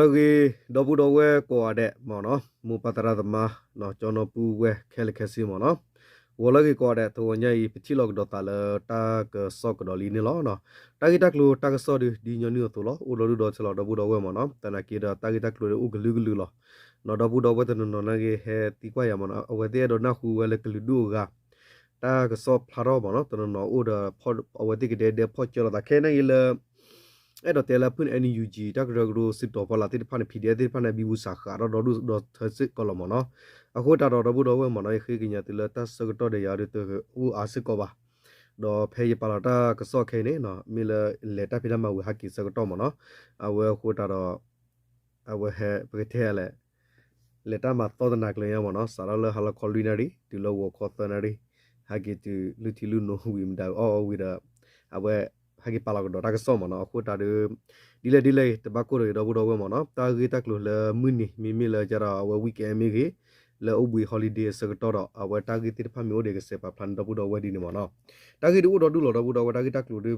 လကေဒဘူဒဝဲကောအတဲ့မော်နော်မူပတရသမနော်ကျွန်တော်ပူဝဲခဲလခဲစီမော်နော်ဝလကေကောတဲ့တဝညိပတိလောက်ဒတာလတာကဆော့ကဒလီနေလောနော်တာဂီတက်လိုတာကဆော့ဒီညညတူလောဥလောဒူဒေါ်ချလောဒဘူဒဝဲမော်နော်တနာကေတာတာဂီတက်လိုဥဂလူဂလူလောနော်ဒဘူဒဝဲတနော်နကေဟဲတီကွာရမော်နော်အဝဲတဲ့တော့နခုဝဲလကလူဒူကတာကဆော့ဖလာရောမော်နော်တနော်ဥဒဖော့အဝဲတိကတဲ့ဖော့ချလောတာခဲနေလေ အဲ့တော့တဲလာဖွင့် NUG တက်ဂရဂရစစ်တော်ဖလာတိဖာနေ PDF တိဖာနေဘီဘူးစာခါတော့ဒေါ်ဒူဒေါ်သစစ်ကလမနော်အခုတာတော့ဘူးတော့ဝဲမနော်ခေကညာတိလတဆကတော့တဲ့ရတဲ့ဦးအာစစ်ကောပါတော့ဖေးပလာတာကစော့ခဲနေနော်မီလလက်တာဖိလမဝဟကီစကတော့မနော်အဝဲခုတာတော့အဝဲဟဲပကတဲ့လေလက်တာမှာသောဒနာကလေးရမနော်စာရလဟလခေါ်လီနာရီဒီလောဝခေါ်တနာရီဟာကီတူလူတီလူနိုဝီမဒါအော်ဝီဒါအဝဲ ဟ agi pala ko ta ka so mo no ko ta de dile dile te ba ko re do bo do mo no ta gi ta klo le mu ni mi mi le ja ra we weekend mi gi le ubui holiday se ko to a we ta gi ti pha mi o de ke se pa plan do bo do we di ni mo no ta gi du do du lo do bo do ta gi ta klo de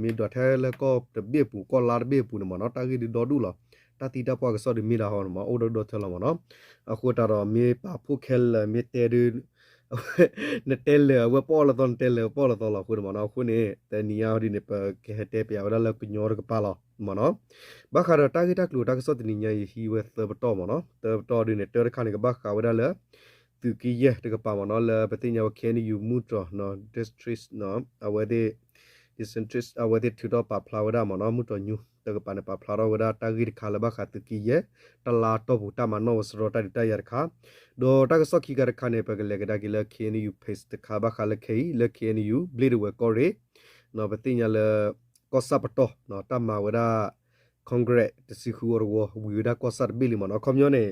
mi do the le ko te be pu ko la be pu ni mo no ta gi do du lo ta ti ta pa ka so de mi la ho no mo o do do the lo mo no a ko ta ro mi pa pu khel mi te de နတဲလေ ဝပေါ်လာတော့တဲလေပေါ်လာတော့လာခုမနော်ခုနေတနီယာဒီနေပကေဟတဲပြဝလာကညောရကပါလာမနော်ဘာခါတာဂီတာကလူတာကစောတနီညာဟီဝဲသဘတော်မနော်သဘတော်ဒီနေတဲခါနေကဘာခါဝဒါလေသူကီယတကပါမနော်လေပတိညာခဲနီယူမူတော်နော် district နော်အဝဲဒီ disinterest အဝဲဒီထူတော့ပါဖလာဝဒါမနော်မူတော်ညူတကပနပဖလာရဝဒတာဂိခါလဘခတ်ကီယတလာတော့ဘူတမနောစရတာတရခါဒိုတကစခိကရခနေပကလေကဒါကီလခေနီယူဖေးတခါဘခလခေလခေနီယူဘလီဝကောရီနော်ပတိညာလကောစပတောနော်တမဝဒကွန်ဂရက်တစီခူရဝဝီဒါကောစတ်ဘီလီမနော်ကွန်မြူနီ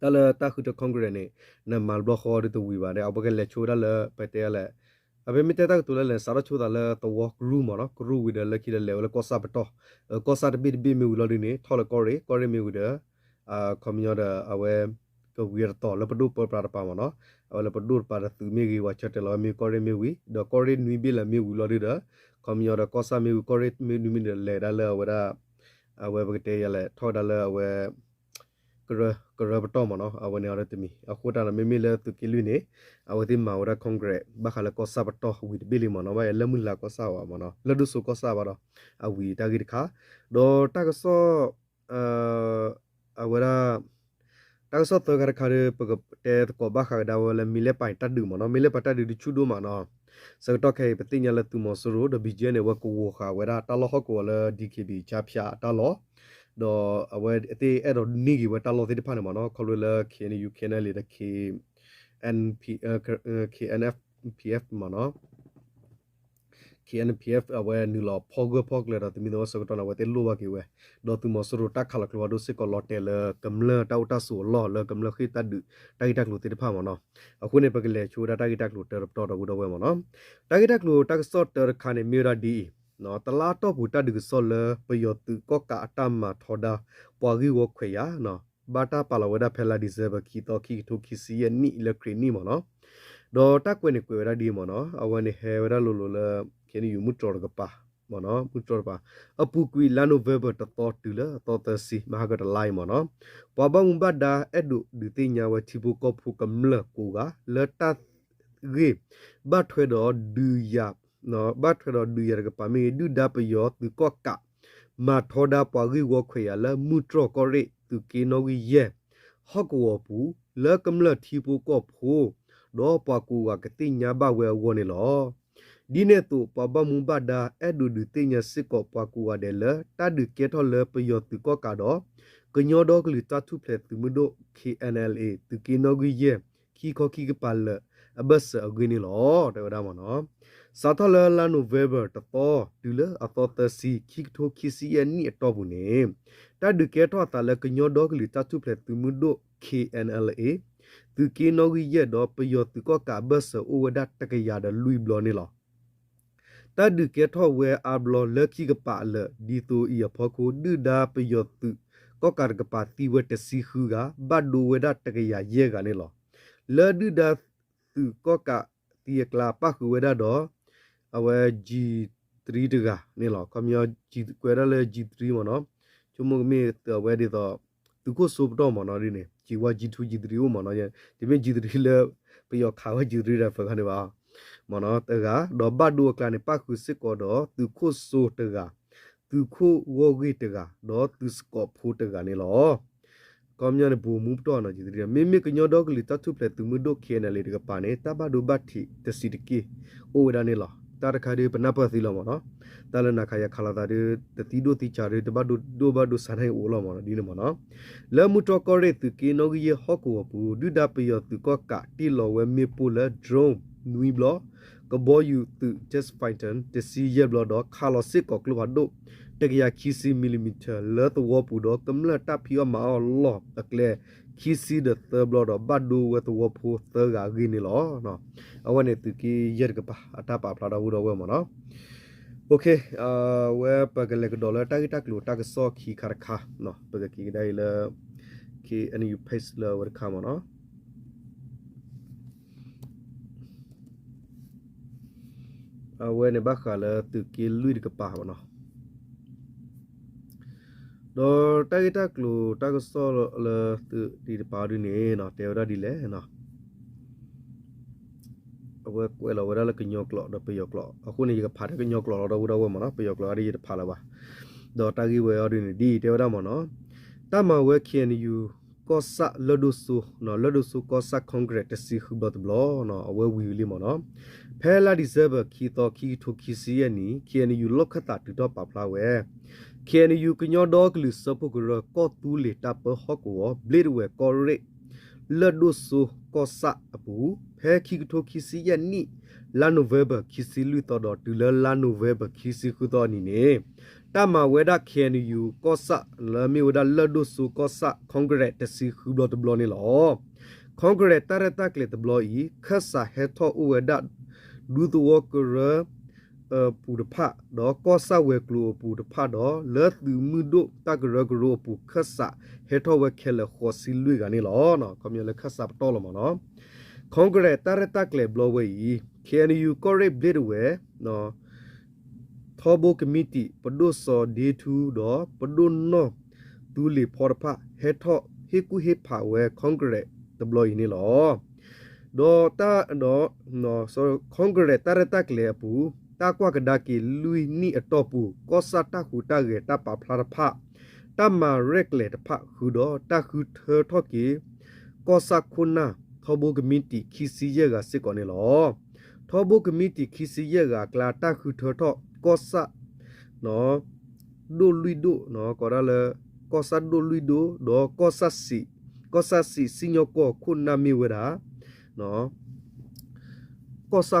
တလတခုတကွန်ဂရက်နေနမလဘခေါ်ရတူဝီပါတယ်အပကလေချိုဒါလပတဲလေ အဘမေတတာတူလဲဆာရချူတာလဲတဝကရူမနော်ကရူဝီဒလကီလဲလဲကောဆာပတော့ကောဆာတပိပိမီဝလနေထော်လကောရီကောရီမီဝီဒအာကွန်မြူတာအဝဲကဝီရတော့လပဒူပပရာပါမနော်အဝလပဒူပါရသူမီဂီဝချက်တလမီကောရီမီဝီဒကောရီနွီဘီလမီဝီလရီဒကွန်မြူတာကောဆာမီဝီကောရီမီနူမီလဲဒါလဲဝဒါအဝဲဘကတေးရလဲထော်ဒါလဲအဝဲ ကရကရပတော်မနော်အဝဲနေရတဲ့မီအခုတာမမီလဲသူကီလူနေအဝဲဒီမာဝရကွန်ဂရက်ဘခလကောဆပ်တော်ဝီဘီလီမနော်ဘဲလမှုလာကောဆာဝမနော်လဒုဆုကောဆာပါတော့အဝီတာဂိတခါဒေါ်တာကဆောအဝဲရာတာကဆောတကရခါရပကတဲကောဘခါဒါဝလမီလေပိုင်တတ်ဒူမနော်မီလေပတတ်ဒူချူဒူမနော်စကတော့ခေပတိညာလတူမဆရိုဒဘီဂျေနေဝကိုဝခါဝဲတာတလဟကောလ DKB ချဖျာတလော တော့အဝဲအတေအဲ့တော့နီကြီးဝဲတလောတိဖာနေမနော်ခေါ်လခေနေ UK နဲ့လေတ K NP KNF PF မနော် KNPF အဝဲနူလောဖောဂဖောဂလေတော့တမီတော့စကတော့ဝဲတေလိုဝကေဝဲတော့သူမစရတက်ခလကလောဒုစကလောတဲလကမ္လတောက်တဆူလောလကမ္လခိတဒတိုက်တက်လို့တေတဖာမနော်အခုနေပကလေချိုဒတိုက်တက်လို့တော်တော်တော့ဝဲမနော်တိုက်တက်လို့တက်ဆော့တခါနေမီရာဒီ နော်တလာတော့ဘူတဒုဆောလပယောတုကောကအတမထောဒါပွာဂီဝခွေယာနော်ဘာတာပါလဝဒဖဲလာဒီဇဘခီတော့ခီထိုခီစီယနီလခရီနီမနော်ဒေါ်တက်ကွေနေကွေရဒီမနော်အဝနေဟဲဝရလိုလိုလကင်းယူမူတော်ကပါမနော်မူတော်ပါအပူကွီလာနိုဗေဘာတတော်တူလာတော်တစီမဟာကတလိုက်မနော်ပဘုံဘဒါအဲ့ဒုဒီတိညာဝတိဘူကဖူကမလကိုကလတတ်ဂေဘတ်ထွေတော်ဒူယ နော်ဘတ်ထွေတော်ဒူယကပါမီဒူဒပယောသူကောကမာထောဒါပွာဂီဝခွေရလမူတော်ကောရိသူကေနောဝီယေဟော့ကောပူလကမလတီဘူကောဖိုဒေါ်ပကူကကတိညာဘဝဲဝနေလောဒီနေတူပပမူဘဒါအဲ့ဒူဒူတိညာစစ်ကောပကူဝဒဲလတဒူကေထောလပယောတူကောကတော့ကညောဒေါကလီတထုဖလက်သူမဒို KNLA သူကီနိုဂီယေခီခိုခီကပလအဘတ်အဂွေနီလောတဲ့ဒါမနော် စာထလလာနိုဗေဘာတတော်ဒူလအတော်တစီခိထိုခီစီယနီအတော်ဘူးနေတဒူကေထောတလကညောဒေါကလီတထုဖလက်သူမဒို KNLA သူကီနိုဂီယေတော့ပယောသူကောကဘတ်အိုဝဒတ်တကရဒလူဘလောနေလောတဒုကေထောဝဲအဘလလခိကပါလဒီတိုဤဖခိုဒုဒါပယောတုကောကာကပါတိဝတစီခူကဘတ်ဒူဝဒတကရရဲကနေလောလဒုဒါသူကောကာတီကလာပခုဝဒတော့ အဝဲ G3 တကနေလောကမြော G ကွဲရလဲ G3 မနော်ကျမကမေတဝဲဒီတော့သူကိုဆိုပတော့မနော်ဒီနေជីဝ G2 G3 ကိုမနော်ဒီမေ G3 လေပြရခါဝ G3 ရဖခနေပါမနော်တကတော့ဘတ်ဒူကလနေပခုစစ်ကောတော့သူကိုဆိုတကသူကိုဝဂိတကတော့သူစကောဖို့တကနေလောကောမြနဘူမူတော့နော် G3 မေမေကညောတော့ကလီတထုပလက်သူမဒိုခဲနလေတကပါနေတဘဒူဘတ်တီတစီတကီအိုဝဒနေလော တာတခါဒီပနပသီလောမနော်တလနာခရခလာတာဒီတတိဒိုတိချာရတဘဒိုဒိုဘဒိုဆန်ဟဲအိုလောမနော်ဒီနေမနော်လဲမှုတော့ကောရဲသူကေနောကြီးဟော့ကိုဘူးဒုဒပယောသူကောကတီလောဝဲမေပူလာဒရုန်းနွီဘလောကဘောယူသူ just fighten တစီရဘလောတော့ခါလောစစ်ကောကလဘဒိုတကရခီစီမီလီမီတာလဲတော့ဝပူတော့ကမလတပ်ဖီမာလောအကလေခီစီဒသဘလောတော့ဘတ်ဒူဝတ်ဝပူသဂါဂီနီလောနော်အဝနေသူကီရကပါအတပါဖလာ he see the third blood of badu with the wopo third agini lo no awane tu ki yer ka pa ata pa pla da wo we mo no okay uh we pa gele ka dollar ta ki ta klo ta ka so ki khar kha no pa ga ki dai la ki ani you paste la wor kha mo no awane ba kha la tu ki lui ka pa mo no တော့တာဂီတာကလူတာကစောလာသူဒီပါရင်းနေနော်တေဝရဒီလေနော်အဝဲကွယ်လာဝရလကညောကလောတော့ပယောကလောအခုနေကဖာကညောကလောတော့ဝရဝမနော်ပယောကလောအရီဖာလာပါတော့တာဂီဝဲရင်းဒီတေဝရမနော်တမဝဲခင်ယူကောဆာလဒုဆုနော်လဒုဆုကောဆာကွန်ဂရက်တစီခုဘတ်ဘလောနော်အဝဲဝီလီမနော်ဖဲလာဒီဇဘခီတော့ခီထိုခီစီယနီခင်ယူလောက်ခတာတူတော့ပပလာဝဲ ခင်ယူကညောတော့ကလူစပုကရကောတူလေတပ်ပဟောကောဘလစ်ဝဲကောရိလဒုဆုကောဆာအပူဖဲခီထိုခီစီယနီလာနိုဗေဘာခီစီလူတော့တော့တူလလာနိုဗေဘာခီစီခုတော့နီနေတမဝဲဒခင်ယူကောဆာလမီဝဒလဒုဆုကောဆာကွန်ဂရက်တစီခုဘလတ်ဘလနေလောကွန်ဂရက်တရတကလေတဘလီခဆာဟေထောဥဝဒဒူတဝကရ အပူတဖတော့ကောဆာဝဲကလိုပူတဖတော့လဲသူမှုတို့တကရကရောပူခဆာဟေထောဝဲခဲလခေါ်စီလူကနေလောနော်ကွန်မြူလခဆာပတော်လမနော်ကွန်ဂရက်တရတကလေဘလဝဲ KNU correct blade ဝဲနော်ထောဘိုကမီတီပဒိုစောဒေတူတော့ပဒိုနောဒူလီဖော်ဖာဟေထောဟေကူဟေဖာဝဲကွန်ဂရက်ဒဘလိုင်းနေလောဒေါ်တာဒေါ်နော်ဆိုကွန်ဂရက်တာရတက်လေပူ တာကွာကဒါကီလူနီအတော့ပူကောစာတာခုတာရေတာပါဖလာဖာတမရက်လေတဖခူတော့တာခုထောထောကီကောစာခုနာထောဘိုကမီတီခီစီရဲကစစ်ကောနေလောထောဘိုကမီတီခီစီရဲကကလာတာခုထောထောကောစာနော်ဒိုလူဒိုနော်ကောရလေကောစာဒိုလူဒိုဒေါ်ကောစာစီကောစာစီစညောကောခုနာမီဝရာနော်ကောစာ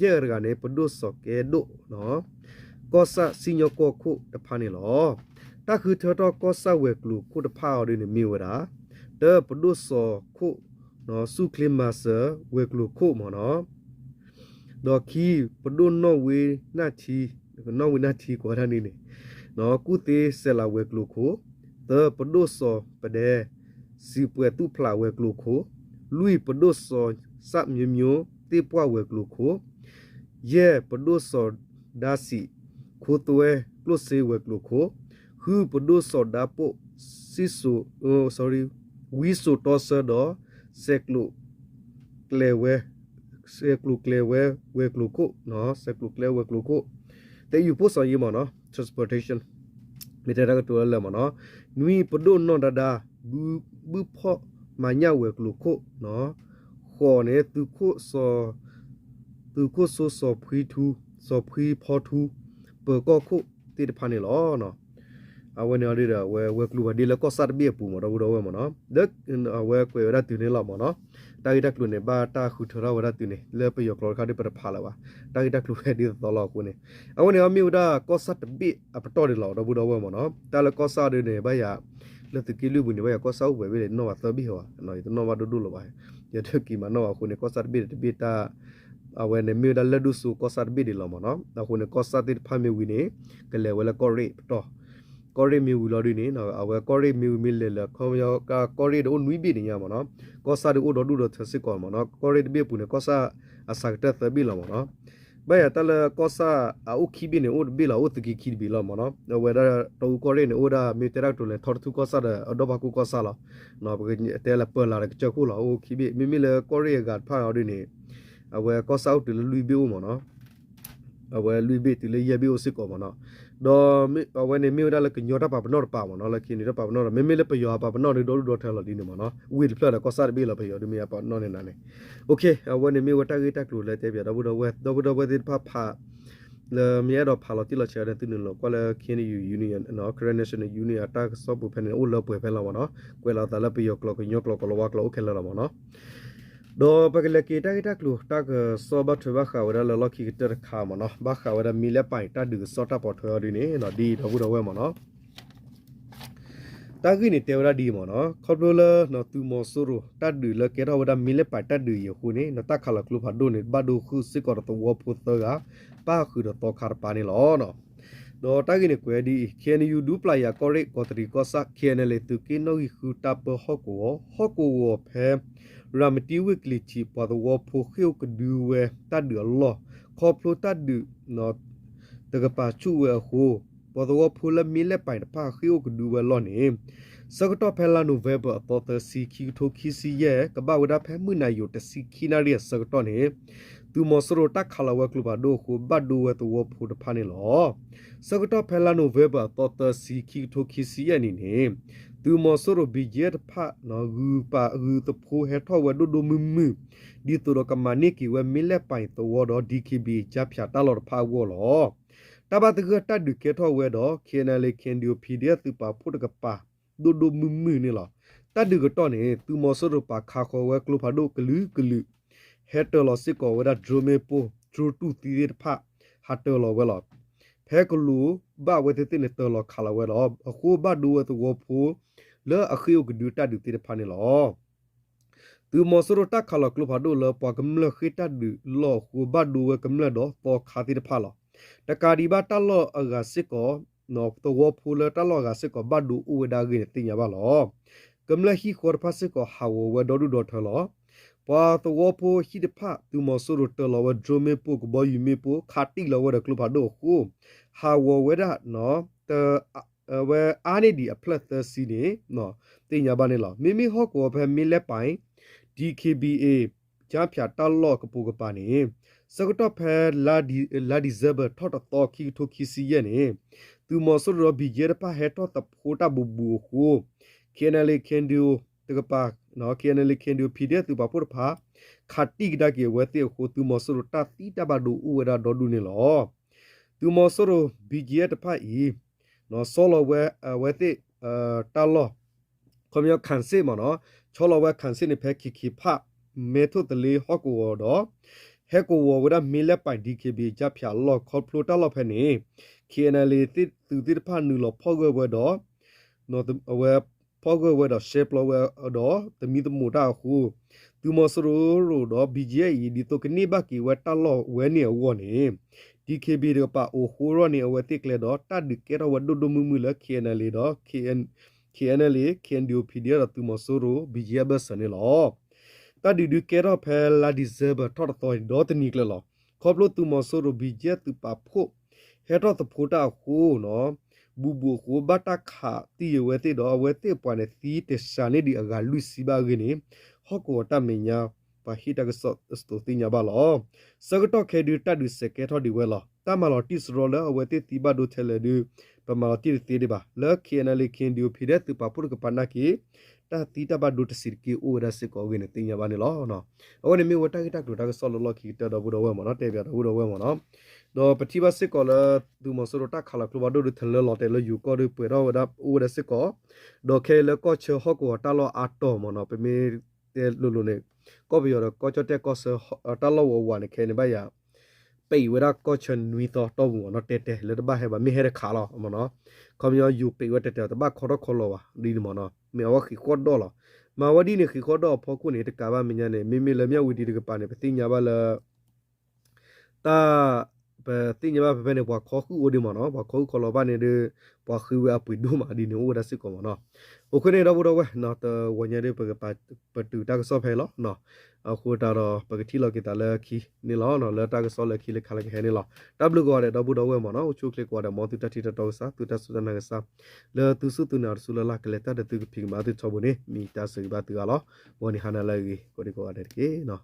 ek so agale no chumo so agale no padu so agale so agale no so agale ko sanne rwe lu yar ga ne padu so sa myu myu ko sanne rwe te khwe je yar ga ne padu so ke do no ko sa sinyo ko khu ta pha ne lo ta khu tho to ko sa we klu khu ta pha ri ne mi wa da de padu so khu no su klima sa we klu khu mo no တော့ခီပဒုနောဝေနာချီနော်ဝိနာတီကိုရနေနေနော်ကုသေးဆလာဝဲကလုခိုသပဒုစောပဒေစီပွေတုဖလာဝဲကလုခိုလူပဒုစောစမြမျိုးတေပွားဝဲကလုခို ယေပဒုစောဒါစီခိုတွဲကလုစေဝဲကလုခိုဟူပဒုစောဒါပိုစီဆူအို sorry ဝီဆိုတောဆဒဆက်ကလုကလေဝဲဆက်ကလုကလေဝဲဝဲကလုကိုနော်ဆက်ကလုကလေဝဲကလုကိုတေယူပို့ဆောင်ရေးမနော် transportation မိတဲ့ကတူလဲမနော်နွီပဒုနော်ဒါဒါဘူးဘူးဖော့မညာဝဲကလုခိုနော်ခေါ်နေသူခိုစော သူခိုဆိုစောဖွီထူစောဖွီဖော်ထူပေကောခုတိတဖာနေလောနော်အဝနေရတဲ့ဝဲဝဲကလူဒီလကောစတ်ဘီပူမတော့တော့ဝဲမနော်ဒက်ဝဲကွေရတူနေလာမနော်တာဂီတက်လူနေဘာတာခုထရဝရတူနေလေပယောကလောခါဒီပရဖာလာပါတာဂီတက်လူဖဲဒီတော်လောက်ကိုနေအဝနေအမြူဒါကောစတ်ဘီအပတော်ဒီလောက်တော့ဘူးတော့ဝဲမနော်တာလကောစတ်နေဘာယာလက်တကီလူဘူးနေဘယ်ကောဆောက်ပဲပဲနော်ဝသဘီဟောနော်ဒီနော်ဝဒဒူလောပါရတကီမနော်ခုနေကောဆတ်ဘီတဘီတာ အဝဲနေမြေဒလဒုစုကောဆတ်ဘီဒီလောမနော်အခုနေကောဆတ်တိဖာမီဝီနေကလေဝဲလကောရိတော့ကောရိမီဝီလောဒီနေနော်အဝဲကောရိမီဝီမီလေလခေါမယောကကောရိဒိုနွီဘီနေရမနော်ကောဆတ်ဒိုဒိုဒူဒသစစ်ကောမနော်ကောရိတဘီပူနေကောဆာအစကတသဘီလောမနော်ဘယ်တလကောဆာအုခိဘီနေဥဒဘီလောဥတကီခိဘီလောမနော်ဝဲဒါတူကောရိနေဥဒါမီတရက်တူလေထော်တူကောဆာအဒဘကူကောဆာလောနော်ဘကတဲလပလာရချကူလောဥခိဘီမီမီလေကောရိကဖာအော်ဒီနေ အဝဲကောဆာတူလူဘီဦးမနော်အဝဲလူဘီတူလေရဘီဦးစစ်ကောမနော်ဒေါ်မီအဝဲနေမီဒါလကညောတာပါဘနော်ပါမနော်လခိနေတော့ပါဘနော်မီမီလေပယောပါဘနော်ဒေါ်ဒေါ်ထဲလော်ဒီနေမနော်ဝီဖလာကောဆာဘီလောပယောဒီမီပါနော်နေနာနေโอเคအဝဲနေမီဝတာဂီတက်လို့လေတဲ့ပြတော့ဘူးတော့ဝဲတော့ဘူးတော့ဝဲဒီဖဖာလေမြေတော့ဖာလို့တိလချရတဲ့တင်းလို့ကွာလေခင်းယူယူနီယံနော် Korean National Union အတာဆော့ပူဖက်နေအိုလောပွဲဖဲလာမနော်ကွယ်လာတလပယောကလောကညောကလောကလောဝကလောခဲလာမနော် do pagale ki ta ta klu ta ka so ba thwa ba kha wa la lo ki ta kha ma no ba kha wa mi le pai ta du so ta po thwa di ni no di do bu do we ma no ta gi ni te wa di ma no kho lo la no tu mo so ro ta du la ke ro wa mi le pai ta du yo hu ni no ta kha la klu pha do ni ba du khu si ko to wo pu to ga pa khu do to khar pa ni lo no တော့တာဂိနေကွယ်ဒီ KNU ဒူပလာယာကောရိကောတရီကောဆာ KNL တူကိနိုဟီခူတာပဟောကိုဟောကိုဝဖဲ รามิติวิกลิจิปอดวอโพเคียวกดูเวตัดเดือลอคอพลูตัดดือนอตะกปาชูเวโฮปอดวอโพละมีและไปนพาเคียวกดูเวลอนี่စကတော့ဖဲလာနိုဝဲဘာပေါ်တစီခီထိုခီစီရဲ့ကဘာဝဒဖဲမှုနိုင်ယိုတစီခီနာရီစကတော့နေသူမစရိုတက်ခလာဝဲကလဘဒိုခုဘတ်ဒိုဝဲတဝဖို့တဖာနေလောစကတော့ဖဲလာနိုဝဲဘာပေါ်တစီခီထိုခီစီရဲ့နေနေ သူမဆရဘီဂျက်ဖာနော်ဂူပါဂူတဖိုဟက်ထောဝဒဒမမဒီတူရကမနိကီဝမီလက်ပိုင်တောတော့ DKB ကြဖြာတလော်ဖာဝောလောတဘတကတဒုကေထောဝဲတော့ KNL ခင်ဒီယို PDF သူပါဖုတ်ကပါဒဒမမနေလောတဒုကတော့နေသူမဆရပါခါခေါ်ဝဲကလဖာဒိုကလူကလူဟက်တလောစစ်ကောဝဲဒဒရမေပိုဒရတူတီရဖာဟတ်တလောဝဲလော ဖဲကလူဘဝဲတဲ့တဲ့တော်လောခါလဝဲတော့အခုဘဒူဝဲတဝဖိုလေအခီယုကဒူတာဒူတိဖာနေလောသူမစရတာခလကလဖာဒိုလပကမလခိတာဒူလောခုဘဒူဝကမလတော့တော့ခါတိဖာလောတကာဒီဘတလောအဂါစစ်ကောနော်တော့ဖူလတလောဂါစစ်ကောဘဒူဥဝဒါဂိတင်ရပါလောကမလဟီခေါ်ဖာစစ်ကောဟာဝဝဒဒူဒထလော ပါတော့ပိုဟိဒဖာသူမစရတလောဝဒရမေပုကဘယူမေပုခါတိလောဝဒကလဖာဒိုခုဟာဝဝဒနော်တဝဲအားနေဒီအဖလက်သစီနေနော်တင်ညာပါနေလားမိမိဟော့ကိုဖဲမီလက်ပိုင် DKBA ချာဖြာတလော့ကပူကပါနေစကတော့ဖဲလာဒီလာဒီဇဘထော့တော့ခီထိုခီစီရဲ့နေသူမဆရဘီဂျေပါဟက်တော့တဖိုတာဘူဘူခုကေနလေကန်ဒီယိုတကပါ နော်ကေနလေကန်ဒီယိုဖီတဲ့သူပါဖို့ဖာခတ်တိကဒါကေဝဲတဲ့ခုသူမဆရတာတီတဘဒူဥဝဒါဒေါ်ဒူနေလောသူမဆရဘီဂျေတဖာဤနော်ဆောလဝဲဝဲတဲ့တာလောခမယခန်စေမနော်ချောလဝဲခန်စေနေဖဲခိခိဖမေထုတလေဟောကိုတော့ဟဲကိုဝဝဒမီလက်ပိုင် DKB ကြဖြာလော့ခေါပလိုတာလော့ဖဲနေ KNL တိသူတိဖာနူလောဖောက်ဝဲဝဲတော့နော်အဝဲ ဖောက်ဝဲဝဲတော့ shape လောဝဲတော့တမီတမူတာခုသူမစရိုရိုတော့ BGE ဒီတော့ကနေဘကီဝဲတာလော့ဝဲနေဝနေ DKB ရပါအိုဟိုရနေဝတိကလေတော့တတ်ဒီကေရဝဒဒမူမူလ KNL တော့ KN KNL KNDOPD ရတူမဆိုရို BGB စနေလောတတ်ဒီဒီကေရဖဲလာဒီဇဘထော်တော်ဒေါ်တနီကလောခေါပလို့တူမဆိုရို BG တူပါဖို့ဟဲတော့တဖိုတာဟိုနော် ဘူဘူကိုဘတာခါတီဝဲတဲ့တော့ဝဲတဲ့ပွားနေတီတရှာနေဒီအကလူစီဘာဂနေဟောကိုတမညာပါဟိတကဆော့စတိုတင်ညာဘာလောစကတော့ခေဒီတတ်ဒီစကေထော်ဒီဝဲလောတမလော်တိစရောလအဝဲတိတိဘဒိုထဲလေဒီပမလော်တိတိဒီဘာလခေနလေခင်ဒီယိုဖိတဲ့သူပပုရကပနာကီ တာတိတဘဒိုတစီကီအိုရစကောဝင်းတင်ညာဘာနေလောနော်အဝနေမီဝတကတကလိုတကဆော်လော်လော်ကီတတော်ဘူးတော်ဝဲမနော်တဲ့ပြတော်ဘူးတော်ဝဲမနော်တော့ပတိဘစစ်ကောလသူမဆိုတော့တခါလာကလဘဒိုထလလော်တယ်လယူကောဒီပွေတော့ဝဒအိုရစကောတော့ခဲလကောချေဟောကောတလောအာတော်မနော်ပမေတဲလူလူနေကောဘီရောကောချတက်ကောဆတလောဝဝနေခဲနေပါယာပပေဝရကောချန်နွီတော့တော့ဘူးနော်တဲတဲလေတဘဟဲဘာမိဟဲရခါလောမနော်ခမယောယူပေဝတဲတဲတဘခေါ်တော့ခေါ်လောပါဒီမနော် မေဝခိကောတော့လောမဝဒီနေခိကောတော့ဖောကုနေတကဘာမညာနေမိမိလမြဝီဒီတကပါနေပတိညာပါလာတာ ပတိညမပပနေပွားခေါခုဝဒီမနော်ပွားခုခလဘာနေဒီပွားခွေအပူဒူမာဒီနေဝဒစကောမနော်အခုနေတော့တော့ဝဲနော်တဝညရေပကပပတူတကဆော့ဖဲလောနော်အခုတာတော့ပကတိလောက်ကတလခီနေလောနော်လတာကဆော့လခီလခလခဲနေလောတဘလူကောတဲ့တော့ဘူးတော့ဝဲမနော်ချိုကလစ်ကောတဲ့မောတူတတိတတော်စာတူတဆုဒနာကစာလတူစုတူနာဆူလလကလက်တဲ့တူဖိကမာတူချဘနေမိတဆူဘာတူကလောဝနီဟနာလကြီးကိုဒီကောတဲ့ကေနော်